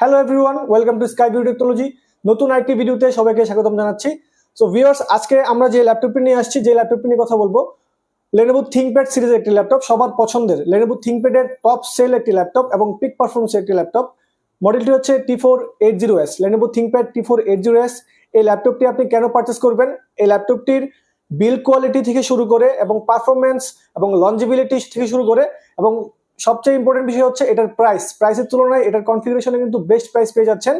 Hello everyone welcome to Sky View technology নতুন আরেকটি ভিডিওতে সবাইকে স্বাগতম জানাচ্ছি। সো ভিউয়ার্স আজকে আমরা যে ল্যাপটপটি নিয়ে আসছি, যে ল্যাপটপটি নিয়ে কথা বলব লেনোভো থিঙ্কপ্যাড সিরিজের একটি ল্যাপটপ সবার পছন্দের লেনোভো থিঙ্কপ্যাডের টপ সেল একটি ল্যাপটপ এবং পিক পারফরমেন্সের একটি ল্যাপটপ মডেলটি হচ্ছে T four eight zero S Lenovo ThinkPad T four eight zero S এই ল্যাপটপটি আপনি কেন পারচেস করবেন? এই ল্যাপটপটির বিল কোয়ালিটি থেকে শুরু করে এবং পারফরমেন্স এবং লঞ্জিবিলিটি থেকে শুরু করে এবং সবচেয়ে ইম্পর্টেন্ট বিষয় হচ্ছে এটার প্রাইস প্রাইসের তুলনায় এটার কনফিগারেশনে কিন্তু বেস্ট প্রাইস পেয়ে যাচ্ছেন।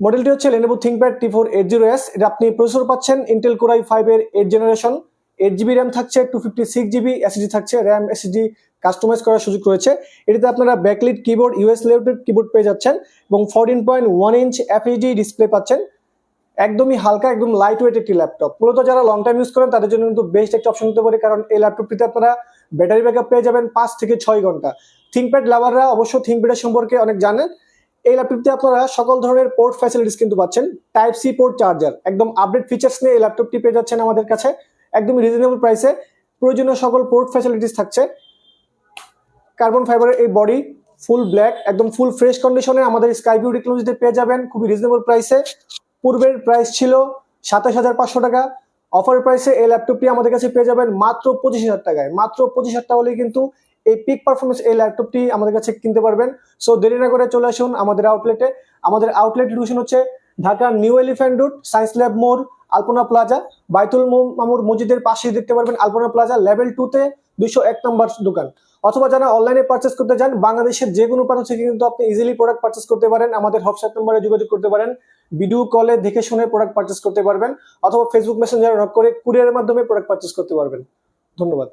মডেলটি হচ্ছে Lenovo ThinkPad T four eight zero S এটা আপনি প্রসেসর পাচ্ছেন ইন্টেল কোরাই ফাইভ এর eight generation eight GB RAM থাকছে two fifty six GB SSD থাকছে র্যাম এসএসডি কাস্টমাইজ করার সুযোগ রয়েছে। এটিতে আপনারা ব্যাকলিট কিবোর্ড ইউএস লেআউটেড কিবোর্ড পেয়ে যাচ্ছেন এবং fourteen point one inch FHD display পাচ্ছেন। একদমই হালকা, একদম লাইট ওয়েট একটি ল্যাপটপ মূলত যারা লং টাইম ইউজ করেন, তাদের জন্য কিন্তু বেস্ট একটা অপশন হতে পারে, কারণ এই ল্যাপটপটিতে আপনারা ব্যাটারি ব্যাকআপ পেয়ে যাবেন পাঁচ থেকে ছয় ঘণ্টা। থিঙ্কপ্যাড লাভাররা অবশ্য থিঙ্কপ্যাডের সম্পর্কে অনেক জানেন। এই ল্যাপটপটিতে আপনারা সকল ধরনের পোর্ট ফ্যাসিলিটিস কিন্তু পাচ্ছেন। টাইপ সি পোর্ট চার্জার একদম আপডেট ফিচার্স নিয়ে এই ল্যাপটপটি পেয়ে যাচ্ছেন আমাদের কাছে। একদম রিজনেবল প্রাইসে প্রয়োজনীয় সকল পোর্ট ফ্যাসিলিটিস থাকছে। কার্বন ফাইবারের এই বডি ফুল ব্ল্যাক একদম ফুল ফ্রেশ কন্ডিশনে আমাদের স্কাই বিউ টেকনোলজিতে পেয়ে যাবেন। খুবই রিজনেবল প্রাইসে পূর্বের প্রাইস ছিল সাতাশ হাজার পাঁচশো টাকা। অফার প্রাইসে এই ল্যাপটপটি আমাদের কাছে পেয়ে যাবেন মাত্র পঁচিশ হাজার টাকায়। মাত্র পঁচিশ হাজার টাকা হলেই কিন্তু এই পিক পারফরমেন্স এই ল্যাপটপটি আমাদের কাছে কিনতে পারবেন। সো দেরি না করে চলে আসুন আমাদের আউটলেটে আমাদের আউটলেট লোকেশন হচ্ছে Dhaka New Elephant Road Science Lab মোড় আলপনা প্লাজা বাইতুল মামুর মসজিদের পাশেই দেখতে পারবেন আলপনা প্লাজা লেভেল টুতে দুইশো এক নম্বর দোকান। অথবা যারা অনলাইনে পারচেস করতে চান, বাংলাদেশের যে কোনো প্রান্ত থেকে কিন্তু আপনি ইজিলি প্রোডাক্ট পারচেস করতে পারেন। আমাদের হোয়াটসঅ্যাপ নম্বরে যোগাযোগ করতে পারেন। ভিডিও কলে দেখে শুনে প্রোডাক্ট পারচেস করতে পারবেন, অথবা ফেসবুক মেসেঞ্জার নক করে কুরিয়ারের মাধ্যমে প্রোডাক্ট পারচেস করতে পারবেন। ধন্যবাদ।